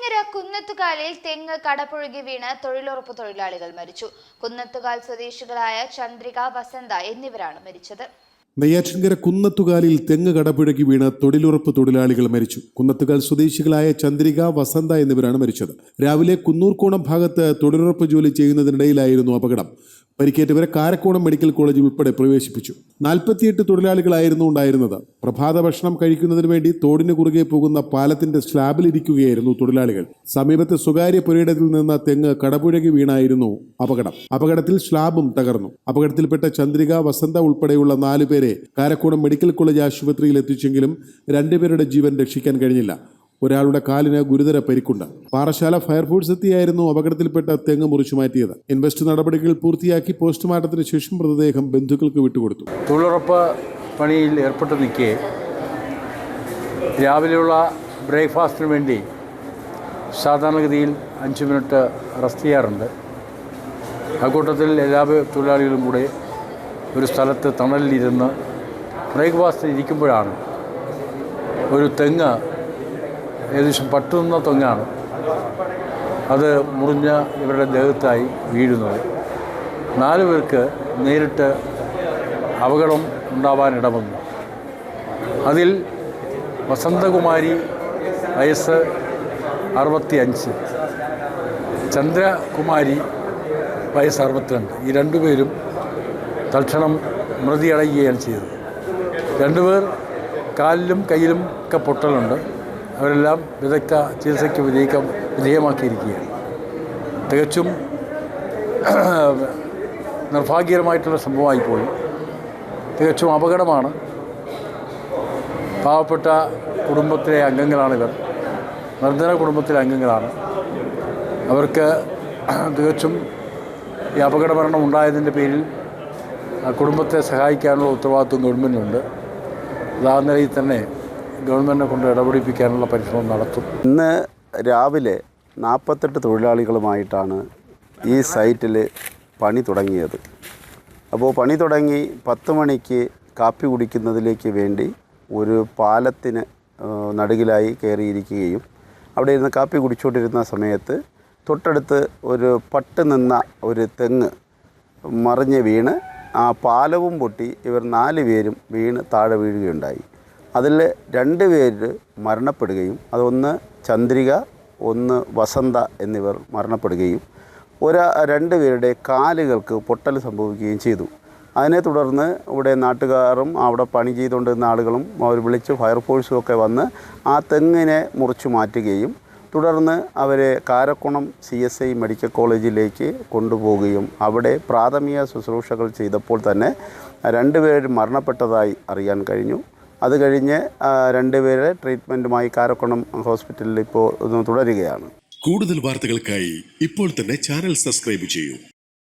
നെയ്യാറ്റിങ്കര കുന്നത്തുകാലിൽ തെങ്ങ് കടപുഴകി വീണ് തൊഴിലുറപ്പ് തൊഴിലാളികൾ മരിച്ചു. കുന്നത്തുകാൽ സ്വദേശികളായ ചന്ദ്രിക വസന്ത എന്നിവരാണ് മരിച്ചത്. നെയ്യാറ്റിൻകര കുന്നത്തുകാലിൽ തെങ്ങ് കടപുഴകി വീണ് തൊഴിലുറപ്പ് തൊഴിലാളികൾ മരിച്ചു. കുന്നത്തുകാൽ സ്വദേശികളായ ചന്ദ്രിക വസന്ത എന്നിവരാണ് മരിച്ചത്. രാവിലെ കുന്നൂർക്കോണം ഭാഗത്ത് തൊഴിലുറപ്പ് ജോലി ചെയ്യുന്നതിനിടയിലായിരുന്നു അപകടം. പരിക്കേറ്റവരെ കാരക്കോണം മെഡിക്കൽ കോളേജിൽ ഉൾപ്പെടെ പ്രവേശിപ്പിച്ചു. നാൽപ്പത്തിയെട്ട് തൊഴിലാളികളായിരുന്നു ഉണ്ടായിരുന്നത്. പ്രഭാത ഭക്ഷണം കഴിക്കുന്നതിന് വേണ്ടി തോടിന് കുറുകെ പോകുന്ന പാലത്തിന്റെ സ്ലാബിൽ ഇരിക്കുകയായിരുന്നു തൊഴിലാളികൾ. സമീപത്തെ സ്വകാര്യ പുരയിടത്തിൽ നിന്ന് തെങ്ങ് കടപുഴകി വീണായിരുന്നു അപകടം. അപകടത്തിൽ സ്ലാബും തകർന്നു. അപകടത്തിൽപ്പെട്ട ചന്ദ്രിക വസന്ത ഉൾപ്പെടെയുള്ള നാലുപേരെ കാരക്കോണം മെഡിക്കൽ കോളേജ് ആശുപത്രിയിൽ എത്തിച്ചെങ്കിലും രണ്ടുപേരുടെ ജീവൻ രക്ഷിക്കാൻ കഴിഞ്ഞില്ല. ഒരാളുടെ കാലിന് ഗുരുതര പരിക്കുണ്ട്. പാറശാല ഫയർഫോഴ്സ് എത്തിയായിരുന്നു അപകടത്തിൽപ്പെട്ട തെങ്ങ് മുറിച്ചു മാറ്റിയത്. ഇൻവെസ്റ്റ് നടപടികൾ പൂർത്തിയാക്കി പോസ്റ്റ്മോർട്ടത്തിന് ശേഷം മൃതദേഹം ബന്ധുക്കൾക്ക് വിട്ടുകൊടുത്തു. തൊഴിലുറപ്പ് പണിയിൽ ഏർപ്പെട്ട് നിൽക്കെ. രാവിലെയുള്ള ബ്രേക്ക്ഫാസ്റ്റിന് വേണ്ടി സാധാരണഗതിയിൽ അഞ്ച് മിനിറ്റ് റെസ്റ്റ് ചെയ്യാറുണ്ട്. അക്കൂട്ടത്തിൽ എല്ലാ തൊഴിലാളികളും കൂടെ ഒരു സ്ഥലത്ത് തണലിലിരുന്ന് ബ്രേക്ക്ഫാസ്റ്റിന് ഇരിക്കുമ്പോഴാണ് ഒരു തെങ്ങ് ഏകദേശം പട്ടുന്ന തൊങ്ങാണ്. അത് മുറിഞ്ഞ ഇവരുടെ ദേഹത്തായി വീഴുന്നത്. നാലു പേർക്ക് നേരിട്ട് അപകടം ഉണ്ടാവാനിട വന്നു അതിൽ വസന്തകുമാരി വയസ്സ് അറുപത്തി അഞ്ച് ചന്ദ്രകുമാരി വയസ്സ് അറുപത്തിരണ്ട്. ഈ രണ്ടുപേരും തൽക്ഷണം മൃതിയടയുകയാണ് ചെയ്തത്. രണ്ടുപേർ കാലിലും കയ്യിലും ഒക്കെ പൊട്ടലുണ്ട്. അവരെല്ലാം വിദഗ്ധ ചികിത്സയ്ക്ക് വിധേയിക്കം വിധേയമാക്കിയിരിക്കുകയാണ്. തികച്ചും നിർഭാഗ്യകരമായിട്ടുള്ള സംഭവമായിപ്പോയി. തികച്ചും അപകടമാണ്. പാവപ്പെട്ട കുടുംബത്തിലെ അംഗങ്ങളാണിവർ. നിർധന കുടുംബത്തിലെ അംഗങ്ങളാണ്. അവർക്ക് തികച്ചും ഈ അപകടമരണം ഉണ്ടായതിന്റെ പേരിൽ കുടുംബത്തെ സഹായിക്കാനുള്ള ഉത്തരവാദിത്വം ഗവൺമെന്റിനുണ്ട് അത് ആ നിലയിൽ തന്നെ ഗവൺമെന്റിനെ കൊണ്ട് ഇടപെടിപ്പിക്കാനുള്ള പരിശ്രമം നടത്തും. ഇന്ന് രാവിലെ നാൽപ്പത്തെട്ട് തൊഴിലാളികളുമായിട്ടാണ് ഈ സൈറ്റിൽ പണി തുടങ്ങിയത്. അപ്പോൾ പണി തുടങ്ങി പത്ത് മണിക്ക് കാപ്പി കുടിക്കുന്നതിലേക്ക് വേണ്ടി ഒരു പാലത്തിന് നടുകിലായി കയറിയിരിക്കുകയും അവിടെ ഇരുന്ന് കാപ്പി കുടിച്ചുകൊണ്ടിരുന്ന സമയത്ത് തൊട്ടടുത്ത് ഒരു പട്ട് നിന്ന ഒരു തെങ്ങ് മറിഞ്ഞ് വീണ് ആ പാലവും പൊട്ടി ഇവർ നാല് പേരും വീണ് താഴെ വീഴുകയുണ്ടായി. അതിൽ രണ്ട് പേര് മരണപ്പെടുകയും അതൊന്ന് ചന്ദ്രിക ഒന്ന് വസന്ത എന്നിവർ മരണപ്പെടുകയും ഒരു രണ്ട് പേരുടെ കാലുകൾക്ക് പൊട്ടൽ സംഭവിക്കുകയും ചെയ്തു. അതിനെ തുടർന്ന് ഇവിടെ നാട്ടുകാരും അവിടെ പണി ചെയ്തുകൊണ്ടിരുന്ന ആളുകളും അവർ വിളിച്ച് ഫയർഫോഴ്സും ഒക്കെ വന്ന് ആ തെങ്ങിനെ മുറിച്ചു മാറ്റുകയും തുടർന്ന് അവരെ Karakkonam C S I medical കോളേജിലേക്ക് കൊണ്ടുപോവുകയും അവിടെ പ്രാഥമിക ശുശ്രൂഷകൾ ചെയ്തപ്പോൾ തന്നെ രണ്ടുപേർ മരണപ്പെട്ടതായി അറിയാൻ കഴിഞ്ഞു. അത് കഴിഞ്ഞ് രണ്ട് രണ്ടുപേരെ ട്രീറ്റ്മെന്റുമായി കാരക്കുണം ഹോസ്പിറ്റലിൽ ഇപ്പോൾ തുടരുകയാണ്. കൂടുതൽ വാർത്തകൾക്കായി ഇപ്പോൾ തന്നെ ചാനൽ സബ്സ്ക്രൈബ് ചെയ്യൂ.